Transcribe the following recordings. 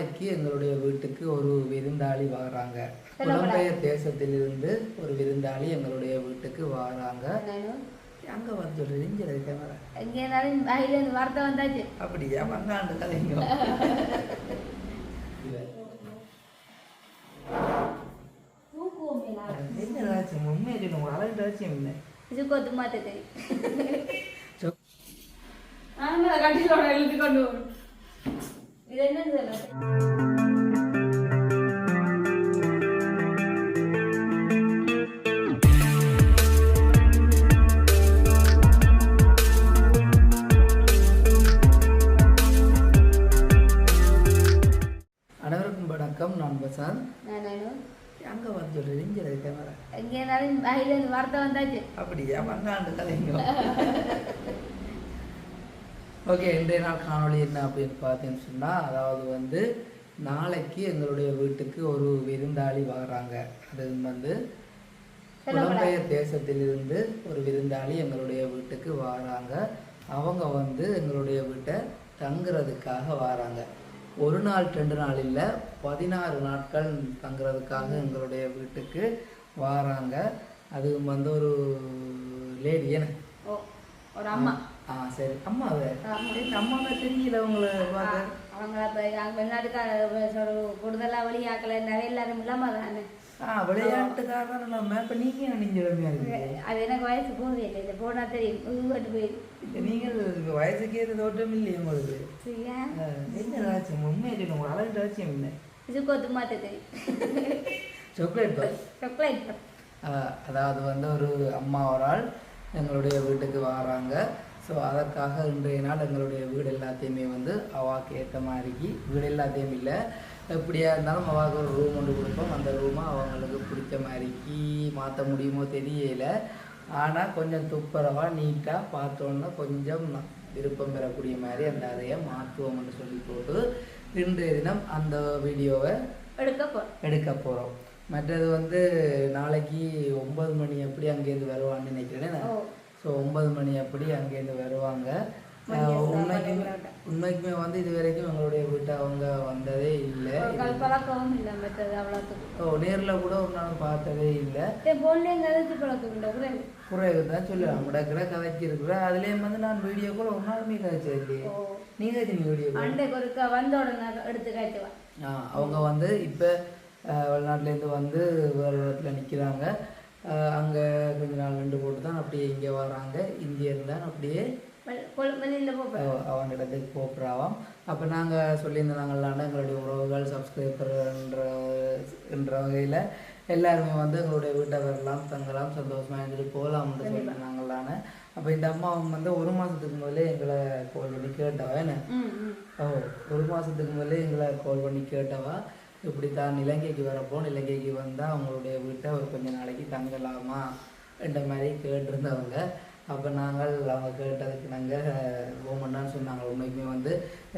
நாளைக்கு எங்களுடைய வீட்டுக்கு ஒரு விருந்தாளி வராங்க. புலம்பெயர் தேசத்திலிருந்து ஒரு விருந்தாளி எங்களுடைய வீட்டுக்கு வராங்க. அங்க வந்து இங்க கேமரா எங்கே இருந்தாலும் வாயில இருந்து வார்த்தை வந்தாச்சு. அப்படியா? வந்தாண்டு கதைங்க. என்ன ராஜ்யம் உண்மையை சொல்லுங்க ஒரு அழகு ராஜ்யம் இல்லை இது கொத்து மாத்த தெரியும் சொ- ஆனா கட்டிலோட எழுதி கொண்டு இது என்னன்னு அனைவருக்கும் வணக்கம். நான் நானும் அங்க வந்து சொல்றது இங்க கேமரா எங்கே இருந்தாலும் வாயில இருந்து வார்த்தை வந்தாச்சு. அப்படியா? வந்தாண்டு கதைங்க. ஓகே இன்றைய நாள் காணொளி என்ன அப்படின்னு பார்த்தீங்கன்னு சொன்னால் அதாவது வந்து நாளைக்கு எங்களுடைய வீட்டுக்கு ஒரு விருந்தாளி வராங்க அது வந்து புலம்பெயர் தேசத்திலிருந்து ஒரு விருந்தாளி எங்களுடைய வீட்டுக்கு வராங்க. அவங்க வந்து எங்களுடைய வீட்டை தங்குறதுக்காக வராங்க. ஒரு நாள் ரெண்டு நாள் இல்லை பதினாறு நாட்கள் தங்குறதுக்காக எங்களுடைய வீட்டுக்கு வராங்க. அது வந்து ஒரு லேடி என்ன? ஒரு அம்மா. ஆ சரி. ஏய், அம்மாவே தெரியல உங்களை பார்க்க. அவங்க இப்போ வெளிநாட்டுக்கார கூடுதலாக வெளியாக்கல. நிறைய எல்லாரும் இல்லாம தானே ஆ விளையாட்டுக்காரன் இல்லாம இப்ப நீங்க என்ன நெஞ்சலமையா இருக்கீங்க? அது எனக்கு வயசு போகவே இல்லை. இல்லை போனால் தெரியும். உங்கள்கிட்ட போய். இல்ல, நீங்கள் வயசுக்கு ஏற்ற தோட்டம் இல்லையே உங்களுக்கு. என்ன ராஜ்யம்? உண்மையை சொல்லுங்க. ஒரு அழகு ராஜ்யம் இல்லை இது கொத்து தெரியும் சாக்லேட் பார் சாக்லேட் அதாவது வந்து ஒரு அம்மா ஒரு ஆள் எங்களுடைய வீட்டுக்கு வராங்க. ஸோ அதற்காக இன்றைய நாள் எங்களுடைய வீடு எல்லாத்தையுமே வந்து அவாக்கு ஏற்ற மாதிரிக்கு வீடு எல்லாத்தையும் இல்லை. எப்படியா இருந்தாலும் அவாக்கு ஒரு ரூம் ஒன்று கொடுப்போம். அந்த ரூமை அவங்களுக்கு பிடிச்ச மாதிரிக்கு மாற்ற முடியுமோ தெரியல. ஆனால் கொஞ்சம் துப்புரவா நீட்டாக பார்த்தோன்னா கொஞ்சம் விருப்பம் பெறக்கூடிய மாதிரி அந்த அறையை மாற்றுவோம்னு சொல்லி போட்டு இன்றைய தினம் அந்த வீடியோவை எடுக்க போகிறோம் எடுக்க போகிறோம் மற்றது வந்து நாளைக்கு ஒன்பது மணி எப்படி அங்கேருந்து வருவான்னு நினைக்கிறேன் ஓ. ஸோ ஒன்பது மணி அப்படி அங்கேருந்து வருவாங்க. உண்மைக்குமே. உண்மைக்குமே வந்து இது வரைக்கும் எங்களுடைய வீட்டை அவங்க வந்ததே இல்லை. ஓ நேரில் கூட ஒரு நாள் பார்த்ததே இல்லை. குறைவு. தான் சொல்லலாம் முடக்கிற கதைக்கு இருக்கிற அதுலேயும் வந்து நான் வீடியோ கூட ஒரு நாளுமே கதைச்சது இல்லையே நீங்கள் கதைச்சிங்க வீடியோ அண்டைக்கு வந்த உடனே எடுத்து காய்ச்சுவேன் ஆ, அவங்க வந்து இப்போ வெளிநாட்டிலேருந்து வந்து வேறு இடத்துல நிற்கிறாங்க அங்கே கொஞ்ச நாள் நின்று போட்டு தான் அப்படியே இங்கே வராங்க இங்கே இருந்தால் அப்படியே அவங்க இடத்துக்கு போப்புறாவாம். அப்போ நாங்கள் சொல்லியிருந்தோம் நாங்கள்லாண்ட எங்களுடைய உறவுகள் சப்ஸ்கிரைபர் என்ற வகையில் எல்லாருமே வந்து எங்களுடைய வீட்டை வரலாம் தங்கலாம் சந்தோஷமாக இருந்துட்டு போகலாம்னு சொல்லி நாங்களான அப்போ இந்த அம்மா வந்து ஒரு மாதத்துக்கு முதல்லே எங்களை கால் பண்ணி கேட்டவா என்ன? ஓ ஒரு மாதத்துக்கு முதல்ல எங்களை கால் பண்ணி கேட்டவா? இப்படி தான் இலங்கைக்கு வரப்போம் இலங்கைக்கு வந்தால் அவங்களுடைய வீட்டை ஒரு கொஞ்ச நாளைக்கு தங்கலாமா என்ற மாதிரி கேட்டிருந்தவங்க. அப்போ நாங்கள் அவங்க கேட்டதுக்கு நாங்கள் ஓமன்னான்னு சொன்னாங்க. உண்மைக்குமே வந்து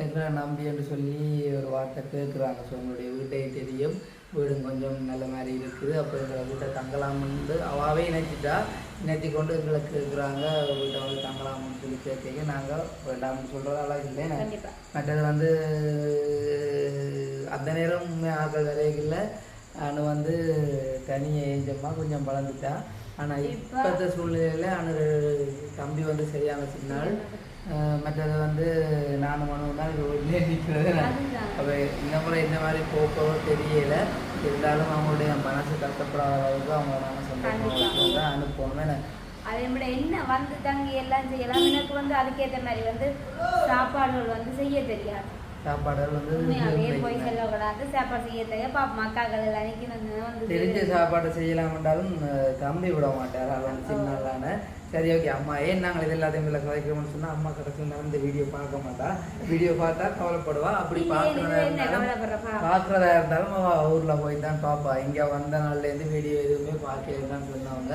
எங்களை நம்பி என்று சொல்லி ஒரு வார்த்தை கேட்குறாங்க. ஸோ உங்களுடைய வீட்டையும் தெரியும். வீடும் கொஞ்சம் நல்ல மாதிரி இருக்குது. அப்போ எங்களை வீட்டை தங்கலாம்னு அவாவே இணைச்சிட்டா இணைச்சி கொண்டு எங்களை கேட்குறாங்க. வீட்டை வந்து தங்கலாம்னு சொல்லி கேட்க நாங்கள் வேண்டாம்னு சொல்கிறதால இல்லை மற்றது வந்து அந்த நேரம் ஆக்கள் வரையில் நான் வந்து தனியை ஏஞ்சம்மா கொஞ்சம் வளர்ந்துட்டா. ஆனால் இப்போத்த சூழ்நிலையில் அனு தம்பி வந்து சரியான சின்னால் மற்றது வந்து நானும் மனு தான் ரோட்லேயே நிற்கிறது. அப்போ இந்த முறை இந்த மாதிரி போக்கோ தெரியல. இருந்தாலும் அவங்களுடைய மனசு கஷ்டப்படாத அளவுக்கு அவங்க நாங்கள் சந்தோஷமாக தான் அனுப்பணும் என்ன அதே விட என்ன வந்து தங்கி எல்லாம் செய்யலாம். எனக்கு வந்து அதுக்கேற்ற மாதிரி வந்து சாப்பாடுகள் வந்து செய்ய தெரியாது. சாப்பாடுகள் வந்து சாப்பாடு செய்ய பாப்பா தெரிஞ்ச சாப்பாடு செய்யலாம் என்றாலும் தம்பி விட மாட்டார். அவன் சின்னாலான சரி ஓகே. அம்மா ஏன் நாங்கள் இது எல்லாத்தையும் இல்லை கதைக்கிறோம்னு சொன்னால் அம்மா கடைசி நேரம் இந்த வீடியோ பார்க்க மாட்டா. வீடியோ பார்த்தா கவலைப்படுவா. அப்படி பார்க்குறதா என்ன இருந்தாலும்? பார்க்குறதா இருந்தாலும் ஊரில் போய் தான் பார்ப்பா. இங்கே வந்த நாள்லேருந்து வீடியோ எதுவுமே பார்க்கலன்னு சொன்னவங்க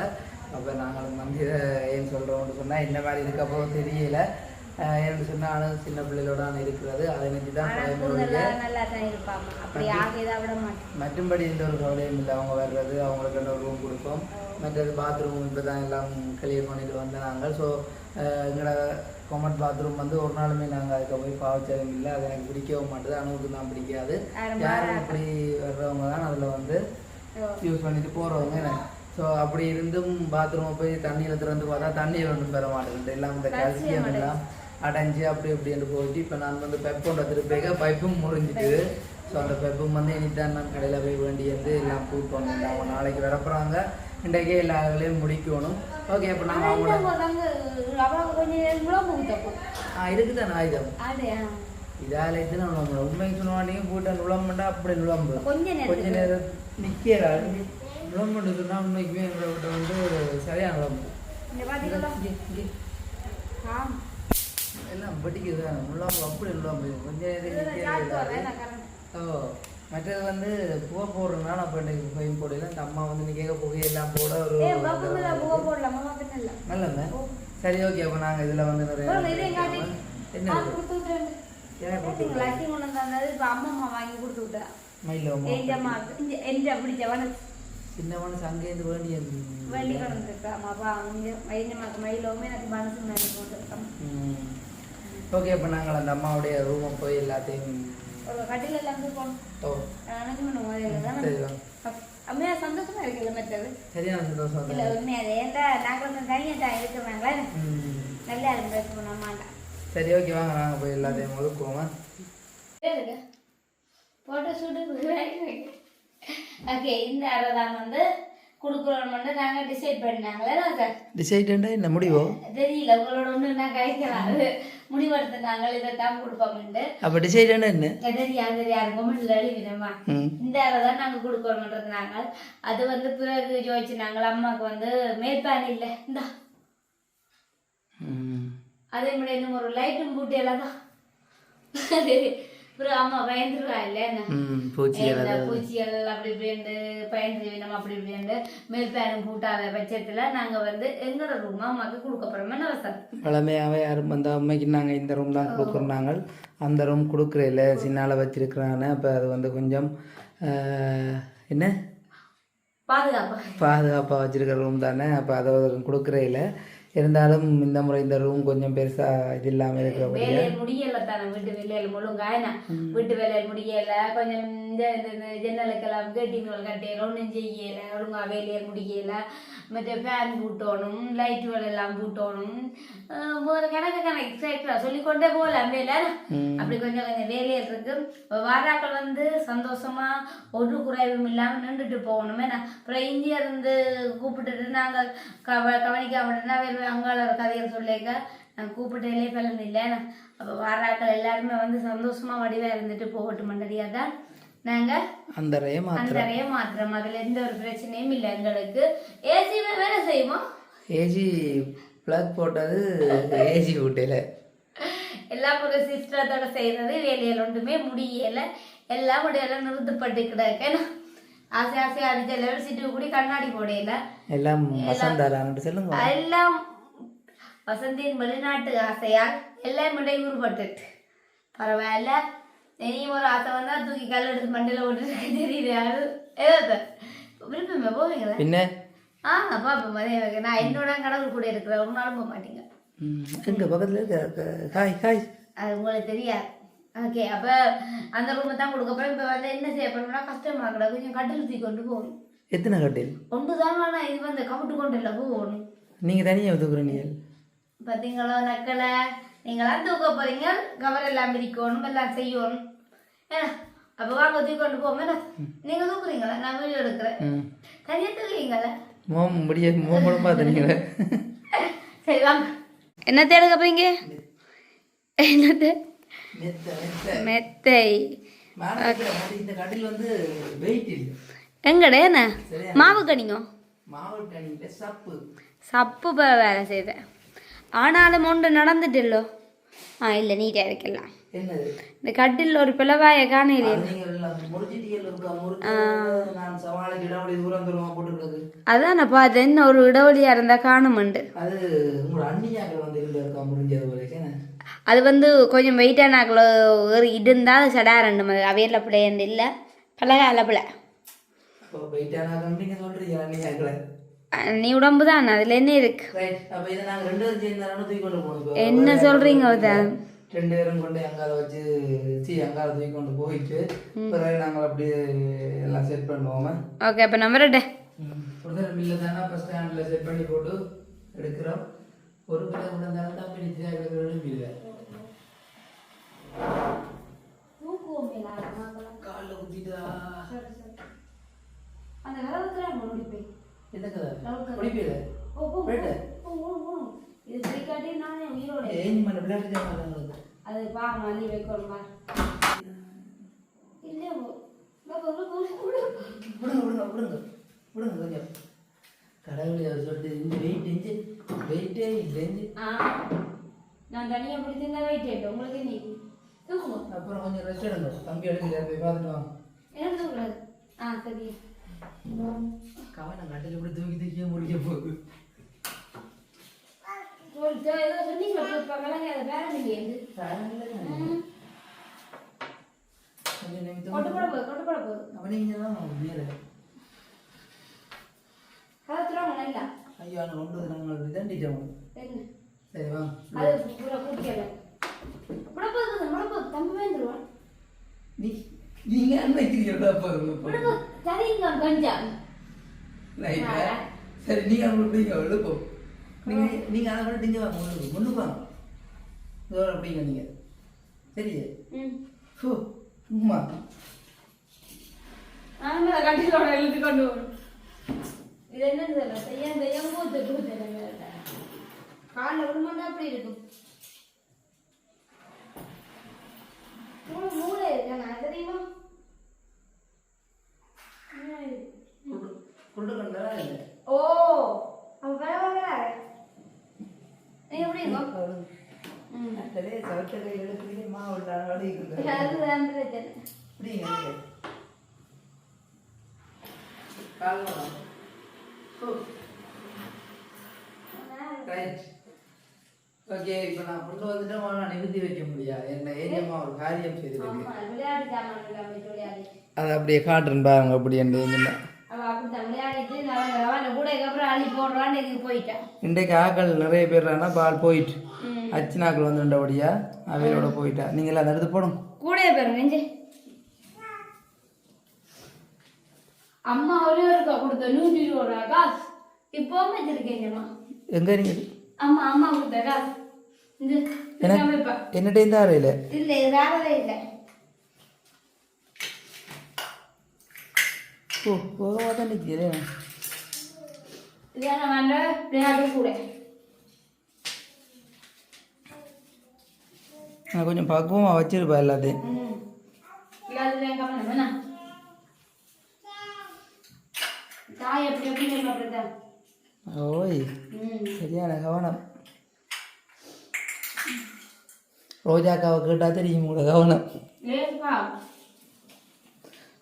அப்போ நாங்கள் வந்து ஏன் சொல்கிறோம்னு சொன்னால் இந்த மாதிரி இருக்கப்போ தெரியல. அஹ் ஏன்னு சொன்னால் சின்ன பிள்ளைகளோட இருக்கிறது. அதை நினைச்சு தான் மற்றும்படி எந்த ஒரு கவலையும் இல்லை. அவங்க வர்றது அவங்களுக்கு ஒரு ரூம் கொடுப்போம் மற்றது பாத்ரூம் இப்போ தான் எல்லாம் கிளியர் பண்ணிட்டு வந்த நாங்கள். ஸோ எங்களோட கொமட் பாத்ரூம் வந்து ஒரு நாளுமே நாங்கள் அதுக்கு போய் பாவச்சதும் இல்லை. அது எனக்கு பிடிக்கவும் மாட்டுது. அணுவுக்கு தான் பிடிக்காது. யாரும் இப்படி வர்றவங்க தான் அதில் வந்து யூஸ் பண்ணிட்டு போகிறவங்க ஸோ அப்படி இருந்தும் பாத்ரூமை போய் தண்ணியில் திறந்து பார்த்தா தண்ணீர் ஒன்றும் பெற மாட்டேங்குது. எல்லாம் இந்த கல்சியம் எல்லாம். அடைஞ்சு அப்படி இப்படின்னு போயிட்டு இப்போ நான் வந்து பெப்போண்ட திருப்பிக்க பைப்பும் முறிஞ்சிட்டு ஸோ அந்த பெப்பும் வந்து இனித்தான் நான் கடையில் போய் வேண்டி வந்து எல்லாம் கூட்டணும் அவங்க நாளைக்கு வரப்போகிறாங்க இன்றைக்கே எல்லா வேலையும் முடிக்கணும். ஓகே இப்போ நான் ஆ இதுக்கு தான் ஆயுதம் இதால் எத்தனை நுழம்பு உண்மைக்கு சொன்னவாண்டிங்க கூட்ட நுழம்புண்டா அப்படி நுழம்பு. கொஞ்ச கொஞ்ச நேரம் நிற்கிறா நுழம்புன்னு சொன்னால் உண்மைக்குமே எங்களை விட்ட வந்து சரியான நுழம்பு. படிக்குது நுழம்பு அப்படி நுழம்பு கொஞ்ச நேரம் ஓ மற்றது வந்து புகை போடுறதுனால அப்போ இன்னைக்கு போய் போடல இந்த அம்மா வந்து இன்னைக்கு புகையெல்லாம் போட ஒரு இல்ல நல்லது சரி ஓகே அப்போ நாங்கள் இதில் வந்து நிறைய. என்ன ஆ, இது? கொடுத்து விட்டுறேன். ஏன் கொடுத்து பாத்தீங்களா, அரிசி கொண்டு வந்தது, இப்ப அம்மா அம்மா வாங்கி கொடுத்து விட்டா. மயில எங்க அம்மா, இங்க- எங்க பிடிச்சவன சின்ன மனசு அங்கேருந்து வேண்டிய வள்ளி. அம்மா, அப்பா, அவங்க மயிலோமே எனக்கு மனசு மேலே இருக்காங்க. ஓகே அப்போ நாங்கள் அந்த அம்மாவுடைய ரூமை போய் எல்லாத்தையும். அம்மையா சந்தோஷமா இருக்குல்ல மற்றது சரியான சந்தோஷம் இல்ல தான். உண்மையா ஏன்டா நாங்க வந்து தனியா தான் இருக்கிறாங்களா. நல்லா இருக்கு அம்மாண்டா சரி ஓகே வாங்க நாங்கள் போய் எல்லாத்தையும் ஒதுக்குவோம் போட்டோ ஷூட்டு ஓகே இந்த அறை தான் வந்து கொடுக்குறோம் வந்து நாங்க டிசைட் பண்ணாங்களே சார் டிசைடண்டா என்ன முடிவோ? தெரியல உங்களோட ஒண்ணு நான் கழிக்கலாம் அது முடிவெடுத்து நாங்கள் இதை தான் கொடுப்போம்ட்டு அப்போ டிசைடண்டா என்ன தெரியாது தெரியாது கொமெண்ட்ல எழுதினோமா ம். இந்த தான் நாங்கள் அது வந்து பிறகு ஜோதிச்சு நாங்கள் அம்மாவுக்கு வந்து மேற்பான் இல்லை. இந்தா. அதே மாதிரி இன்னும் ஒரு லைட்டும் பூட்டி எல்லாம் தான் அப்புறம் அம்மா பயந்துருவா இல்லை பூச்சிகள் அப்படி இப்படின்னு பயந்து நம்ம அப்படி இப்படின்னு மேல் பேனும் பூட்டாத பட்சத்துல நாங்க வந்து எங்களோட ரூம் அம்மாக்கு கொடுக்க போறோம் என்ன வசதி? பழமையாகவே யாரும் அந்த அம்மைக்கு நாங்கள் இந்த ரூம் தான் கொடுக்குறோம் நாங்கள். அந்த ரூம் கொடுக்குறதில்ல சின்னால வச்சிருக்கிறாங்க. அப்போ அது வந்து கொஞ்சம் என்ன? பாதுகாப்பா. பாதுகாப்பாக வச்சிருக்கிற ரூம் தானே. அப்போ அதை கொடுக்குறதில்ல இருந்தாலும் இந்த முறை இந்த ரூம் கொஞ்சம் பெருசாக இது இல்லாமல் இருக்கிறபடியா? முடியல தானே வீட்டு வேலையில முழுங்காயனா வீட்டு வேலையில முடியல கொஞ்சம் இந்த ஜன்னலுக்கெல்லாம் கேட்டிங்கள் கட்டையில ஒன்றும் செய்யல ஒழுங்கா வேலையை முடியல. மற்ற ஃபேன் பூட்டணும் லைட்டுகள் எல்லாம் பூட்டணும். ஒரு கணக்கு கணக்கு எக்ஸ்ட்ரா சொல்லிக்கொண்டே போகலாம் வேலை. அப்படி கொஞ்சம் கொஞ்சம் வேலையில் இருக்கு. வாராக்கள் வந்து சந்தோஷமா ஒரு குறைவும் இல்லாம நின்றுட்டு போகணும் ஏன்னா அப்புறம் இந்தியா இருந்து கூப்பிட்டுட்டு நாங்க கவ கவனிக்காமட்டா வேறு அங்காள ஒரு கதையை சொல்லிக்க நான் கூப்பிட்டே பலன் இல்லை. அப்போ வாராக்கள் எல்லாருமே வந்து சந்தோஷமா வடிவா இருந்துட்டு போகட்டும் மண்டடியாக தான் நாங்க அந்த அறையை அந்த மாத்திரம். அதுல எந்த ஒரு பிரச்சனையும் இல்லை எங்களுக்கு. ஏசி வேலை செய்வோம் ஏஜி ப்ளக் போட்டது ஏஜி வீட்டில். எல்லாம் ஒரு சிஸ்டத்தோட செய்யறது. வேலையில் ஒன்றுமே முடியல. எல்லாம் முடியல நிறுத்தப்பட்டு கிடக்கு. ஆசை ஆசையா அடிச்ச லெவல் சீட்டு கூடி கண்ணாடி போடையில எல்லாம் எல்லாம் வசந்தியின் வெளிநாட்டு ஆசையால் எல்லாம் இடையூறுபட்டுட்டு பரவாயில்ல. இனியும் ஒரு ஆசை வந்தா தூக்கி கல் எடுத்து மண்டையில போட்டு தெரியல யாரு? ஏதோ விருப்பமே போவீங்களா? பின்ன? ஆ பாப்பா மதியம் நான் என்னோட கடவுள் கூட இருக்கிற ஒரு நாளும் போக மாட்டீங்க. ம், எங்க பக்கத்தில் இருக்க காய் காய் அது உங்களுக்கு தெரியாது. ஓகே அப்போ அந்த ரூமை தான் கொடுக்க போகிறோம் இப்போ வந்து என்ன செய்ய போறோம்னா கஷ்டமாக கூட கொஞ்சம் கட்டில் தூக்கி கொண்டு போகணும். எத்தனை கட்டில்? ஒன்று தான் ஆனால் இது வந்து கவிட்டு கொண்டு இல்லை போகணும். நீங்கள் தனியாக ஒதுக்குற நீங்கள் பார்த்தீங்களோ நக்கலை. நீங்களாம் தூக்க போகிறீங்க கவர் எல்லாம் பிரிக்கணும் எல்லாம் செய்யணும். ஏன்னா அப்போ வாங்க தூக்கி கொண்டு போவோம். நீங்கள் தூக்குறீங்களா நான் வீடியோ எடுக்கிறேன். ம். தனியாக தூக்குறீங்களா மோம் முடிய மோமோட பார்த்தீங்களே சரி வாங்க. என்னத்தை எடுக்க போறீங்க என்னத்தை மெத்த எங்கடே என்ன? மாவு கணிங்க சப்பு. சப்பு வேலை செய்தேன் ஆனாலும் ஒன்று நடந்துட்டுல்லோ? ஆ இல்லை நீட்டாக இருக்கலாம். இந்த கட்டில் ஒரு பிளவாய காணையிலே அது அதான் பார்த்தேன் இன்னும் ஒரு இடைவெளியாக இருந்தால் காணுமண்டு. அது வந்து இருந்து என்ன? அது கொஞ்சம் வெயிட்டான ஆக்கில் ஒரு இருந்தால் சடா ரெண்டு மாதிரி அவையில் பிள்ளையண்டு இல்லை பலகால பிள்ளை நீ உடம்பு தான் அதில் என்ன இருக்கு. ரைட் அப்ப இதை நாங்க ரெண்டு பேரும் சேர்ந்தாலும் தூக்கி கொண்டு போகணும் இப்போ. என்ன சொல்றீங்க வேலை அவத? ரெண்டு பேரும் கொண்டு அங்கால வச்சு சி அங்கால தூக்கி கொண்டு போயிட்டு பிறகு நாங்கள் அப்படியே எல்லாம் செட் பண்ணுவோம்? ஓகே அப்போ நம்பர்டே உடனே மில்ல தானே பஸ் ஸ்டாண்டில் செட் பண்ணி போட்டு எடுக்கிறோம். ஒரு பிள்ளை கூட இருந்தாலும் தான் பிடிச்சி எழுப்பிடுவேன் காலில் குத்திட்டா. அந்த என்ன கதை போயிட்டு. போ. இது போய்க்காட்டி நானே உயிரோட ஏன் பண்ண விளையாட்டு அது பா மல்லி வைக்கணும் பா. இல்லையா விடுங்க விடுங்க விடுங்க. விடுங்க கொஞ்சம். கடவுளை அவர் சொல்லிட்டு இந்த வெயிட் இஞ்சி வெயிட்டே நான் தனியாக பிடிச்சிருந்தா வெயிட் ஆயிட்டேன் உங்களுக்கு நீ அப்புறம் கொஞ்சம் ரெஸ்ட் எடுங்க. தம்பி எடுக்கல போய் பார்த்துட்டு வாங்க என்ன தூக்கூடாது ஆ சரி கவனம் கட்டில் இப்படி தூக்கி தூக்கியே முடிக்க போகுது. ஐயோ வந்து நாங்கள் இதண்டிட்டோம் என்ன? சரி வாங்க அது பூரா கூட்டியல முடப்போது முடப்போது தம்பி வேந்துருவான் நீ நீங்க முடப்போது சரிங்க கொஞ்சம். சரி நீங்க அவங்க பிடிங்க எழுப்போம் நீங்க நீங்க அதை விட நீங்க வாங்க முன்னுக்கு முன்னுக்கு வாங்க இதோ அப்படிங்க நீங்க. சரியே? ஃபு சும்மா. நானும் கட்டிலோட எழுதி கொண்டு இது என்னன்னு தெரியல. செய்ய செய்ய கூத்து கூத்து காலில் விழுமாண்டா அப்படி இருக்கும். மூளை மூளை இருக்கா? நான் தெரியுமா என்ன இது? குண்டு குண்டு கண்டா இல்லை ஓ அவ வேற வேற நீ எப்படி இருக்கும் ம். சரி சவச்சலை எழுப்புறீங்க மாவு அடிக்கிறது அதுதான் பிரச்சனை இப்படிங்க நீங்க கால் ரைட் ஓகே இப்போ நான் கொண்டு வந்துட்டேன் நான் நிறுத்தி வைக்க முடியாது. என்ன ஏரியம்மா ஒரு காரியம் செய்திருக்கு ஆமா விளையாட்டு சாமான் அப்படி விளையாடி அதை அப்படியே காட்டுறேன் பாருங்க அப்படி என்று இன்றைக்கு ஆக்கள் நிறைய பேர் பால் போயிட்டு. அச்சினாக்கள் வந்துட்டபடியா அவையோட போயிட்டா. நீங்களா அந்த எடுத்து போடும் கூட பாருங்க அம்மா ஒரே ஒருக்கா கொடுத்த நூற்றி இருபது ரூபா காசு. இப்போவும் வச்சிருக்கேங்கம்மா எங்க நீங்க அம்மா அம்மா கொடுத்த காசு. என்னட்டே இந்த அறையில. இல்லை இது வேறவே இல்லை. வேண்ட விளையாட்டு கூட நான் கொஞ்சம் பக்குவமாக வச்சிருப்பேன் எல்லாத்தையும் ஓய் சரியான கவனம் ரோஜாக்காவை கேட்டா தெரியும் உங்களோட கவனம்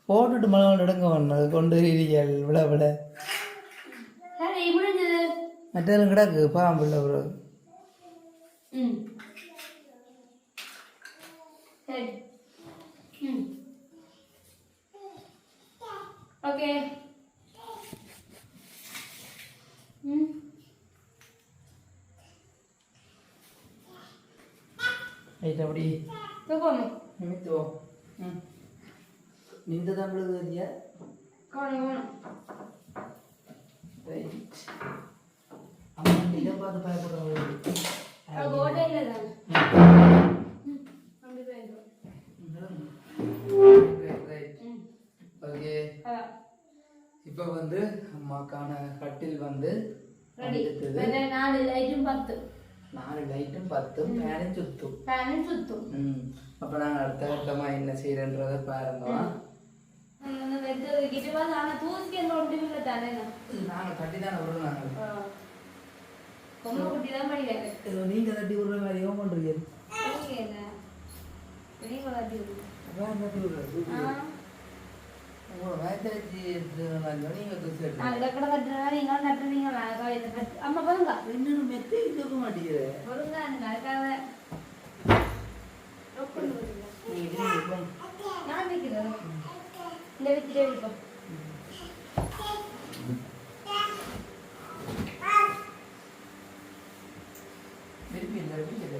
போட்டுட்டு மழை எடுங்க ஒன்று கொண்டு வரீர்கள் விட விட. மற்றவங்க கிடக்கு பாம்பு இல்லை ப்ரோ. ஓகே. ம். ம் நின்று தான் விழுது போயிடும் ரைட் ம். ஓகே அதான் இப்போ வந்து அம்மாக்கான கட்டில் வந்து நாலு லைட்டும் பத்து நாலு லைட்டும் பத்தும் ஃபேனும் சுத்தும். ஃபேனும் சுத்தும். அப்போ நாங்கள் அடுத்த கட்டமாக என்ன செய்யறன்றதை பாருங்க. எந்த ஒன்றும் இல்லை தானே நாங்கள் கட்டி தானே விடுறோம் நாங்கள் பொம்மை குட்டி தான் படிக்காது ஏதோ நீங்கள் தட்டி விடுற பெரிய கட்டி விடு. அதான் தட்டி விடுறது உங்களோட வயசாச்சு நீங்கள் தூசி இதை கூட கட்டுறேன் நீங்க கட்டுறீங்களா அக்கா இதை கட்டு அம்மா பாருங்க இன்னும் மெத்தைக்கு தூக்க மாட்டேங்குது பொருங்க எனக்கு அதுக்காக நீ விரும்பி போய் நான் வைக்கிறேன் இந்த வச்சுட்டே இருப்போம் விரும்பி இல்லை விரும்பி இல்லை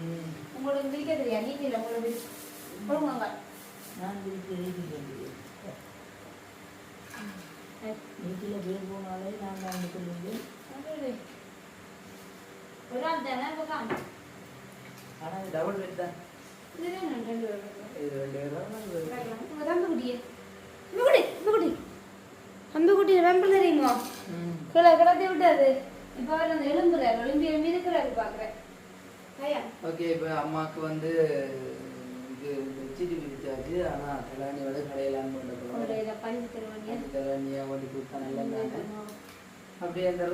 ம். உங்களுக்கு பிரிக்க தெரியா நீங்க இல்லை உங்களுக்கு கொடுங்க நான். வீட்டில் பேர் போனாலே நான் தான் சொல்லுங்க ஒரு ஆள் தானே இப்போ காணும். ஆனால் டபுள் பெட் தான். இதுதான் நான் ரெண்டு பேரும். இது ரெண்டு பேரும் அம்புக்குட்டியே அம்புக்குட்டி அம்புக்குட்டி அம்புக்குட்டி வெம்பல் தெரியுமா? கீழே கிடத்தி விட்டாது இப்போ அவர் அந்த எலும்புறாரு எலும்பி எலும்பி இருக்கிறாரு பார்க்குறேன். ஐயா. ஓகே இப்போ அம்மாவுக்கு வந்து இது வச்சுட்டு விரிச்சாச்சு ஆனால் கல்யாணியோட கடையெல்லாம் கொண்டு போகிறோம் கல்யாணியை கொண்டு கொடுத்தா நல்லா அப்படியே அந்த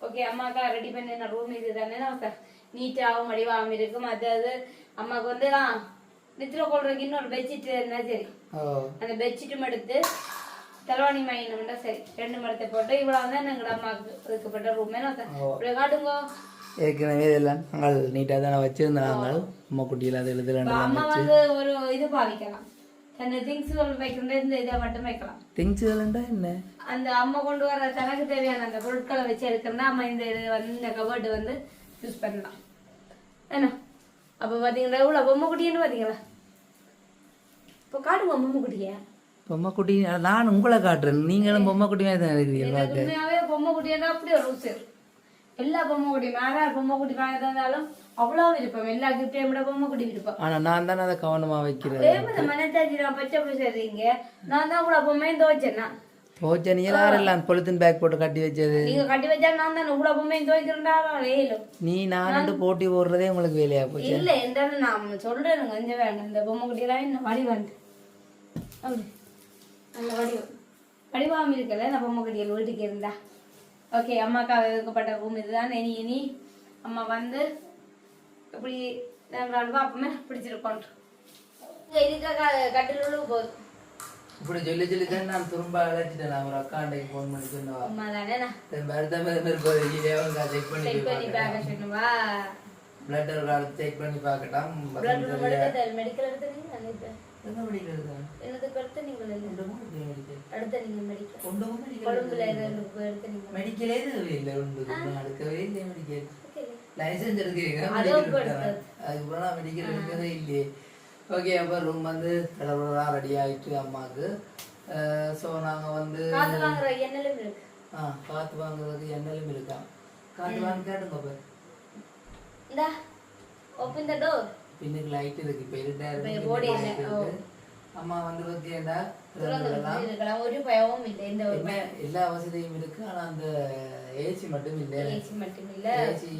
ஓகே அம்மாக்கா ரெடி பண்ணின ரூம் இது தானே நமக்கு நீட்டாகவும் வடிவாகவும் இருக்கும். அது அது அம்மாவுக்கு வந்து நான் நித்திர கொள்றதுக்கு இன்னொரு பெட்ஷீட் இருந்தா சரி. அந்த பெட்ஷீட்டும் எடுத்து தலைவாணி மைனம்னா சரி. ரெண்டு மரத்தை போட்டு இவ்வளவு தான் எங்களோட அம்மாவுக்கு ஒதுக்கப்பட்ட ரூமே. இப்படி காட்டுங்க. ஏற்கனவே இதெல்லாம் நாங்கள் நீட்டாக தானே வச்சுருந்தாங்க அம்மா குட்டியில் அது எழுதுலாம் அம்மா வந்து ஒரு இது பாவிக்கலாம். தன்னை திங்ஸ்கள் வைக்கிற இந்த இதை மட்டும் வைக்கலாம். திங்ஸ் இதெல்லாம்டா என்ன? அந்த அம்மா கொண்டு வர தனக்கு தேவையான அந்த பொருட்களை வச்சு எடுக்கிறதா அம்மா இந்த இது வந்து இந்த கபோர்டு வந்து யூஸ் பண்ணலாம். என்ன? அப்போ பார்த்தீங்களா எவ்வளோ பொம்மை குட்டின்னு பார்த்தீங்களா இப்போ காட்டுவோம் பொம்மை குட்டியை. பொம்மை குட்டி நான் உங்களை காட்டுறேன். நீங்களும் பொம்மை குட்டியாக தான் இருக்கிறீங்க உண்மையாவே பொம்மை குட்டினா அப்படி ஒரு ருசி. எல்லா பொம்மை குட்டியும் யாரார் பொம்மை குட்டி வாங்கிட்டு வந்தாலும் அவ்வளோ விருப்பம். எல்லா கிஃப்டையும் விட பொம்மை குட்டி விருப்பம். ஆனால் நான் தானே அதை கவனமாக வைக்கிறேன். மனத்தாச்சி நான் பச்சை பிடிச்சிருக்கீங்க நான் தான் கூட பொம்மையும் துவைச்சேன்னா. ஓச்சா நீ யாரெல்லாம் பொலித்தீன் பேக் போட்டு கட்டி வச்சது? நீங்க கட்டி வச்சா நான் தான் உங்களை பொம்மையும் துவைக்கிறேன்டா வேலும் நீ நான் போட்டி போடுறதே உங்களுக்கு வேலையா போச்சு? இல்ல என்றாலும் நான் சொல்றேன் கொஞ்சம் வேண்டாம். இந்த பொம்மை குட்டியெல்லாம் இன்னும் வடிவாண்டு அப்படி. நல்ல வடிவம். வடிவாம இருக்கல நான் பொம்மை குட்டியல் வீட்டுக்கு இருந்தா. ஓகே அம்மாக்கா ஒதுக்கப்பட்ட ரூம் இதுதான். இனி இனி அம்மா வந்து இப்படி நாங்கள் அப்பமே பிடிச்சிருக்கோம். இருக்க கட்டிலுள்ள போதும். இப்படி சொல்லி சொல்லி தான் நான் திரும்ப அழைச்சிட்டேன். நான் ஒரு அக்காண்டைக்கு ஃபோன் பண்ணி சொன்னவா. பிளட் செக் பண்ணி பார்க்கட்டாம். பிளட் மெடிக்கல் மெடிக்கல் எடுத்து நீங்க நினைப்பேன் என்ன படிக்கிறது என்னதுக்கு அடுத்து நீங்கள் மெடிக்கல் கொழும்புல எடுத்து நீங்க மெடிக்கலே இல்லை உண்டு நான் எடுக்கவே இல்லை மெடிக்கல். லைசன்ஸ். எடுத்தேன். அதுக்கப்புறம் நான் மெடிக்கல் எடுக்கவே இல்லையே. ஓகே அப்போ ரூம் வந்து கடவுளாக ரெடி ஆயிட்டு அம்மாவுக்கு. ஸோ நாங்கள் வந்து காசு வாங்குற எண்ணலும் இருக்கு. ஆ காற்று வாங்குறதுக்கு எண்ணெயும் இருக்கா? காற்று வாங்கி கேட்டுங்க இந்தா ஓப்பன் த டோர் பின்னுக்கு லைட் இருக்கு. இப்போ அம்மா வந்து பார்த்தீங்கன்னா ஒரு பயமும் இல்லை. இந்த எல்லா வசதியும் இருக்கு. ஆனா அந்த ஏசி மட்டும் இல்லை. ஏசி மட்டும் இல்ல. ஏசி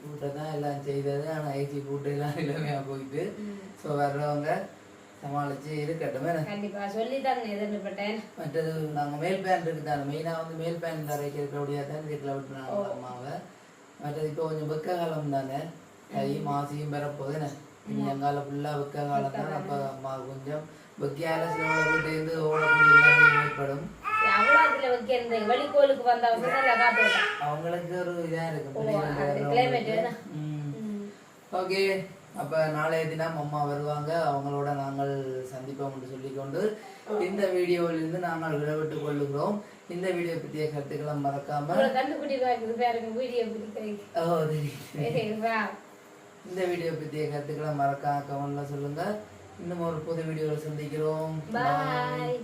கூட்ட தான் எல்லாம் செய்தது ஆனா ஏசி கூட்ட எல்லாம் இளமையா போயிட்டு. ஸோ வர்றவங்க சமாளிச்சு இருக்கட்டும்? கண்டிப்பா. சொல்லித்தாங்க எதிர்பட்டேன் மற்றது நாங்க மேல் பேண்ட் இருக்கு தானே மெயினாக வந்து மேல் பேண்ட் அரைக்கிறபடியாக தான் வீட்டில் விட்டுறாங்க அம்மாவை. மற்றது இப்போ கொஞ்சம் வெக்க காலம் தானே தை மாசியும் பெறப்போகுது என்ன எங்கால ஃபுல்லாக வெக்க காலம் தான் அப்போ கொஞ்சம் வெக்கையால சிலவங்கள்ட்டேருந்து ஓடக்கூடிய ஏற்படும் அவங்களுக்கு ஒரு இதா இருக்கு ஓகே அப்போ நாளைய தினம் அம்மா வருவாங்க அவங்களோட நாங்கள் சந்திப்போம் என்று சொல்லிக்கொண்டு இந்த வீடியோவிலிருந்து நாங்கள் விடவிட்டுக் கொள்ளுகிறோம் இந்த வீடியோ பற்றிய கருத்துக்களை மறக்காம இந்த வீடியோ பற்றிய கருத்துக்களை மறக்காம கமெண்ட்ல சொல்லுங்கள் இன்னும் ஒரு புது வீடியோவில் சந்திக்கிறோம். பாய்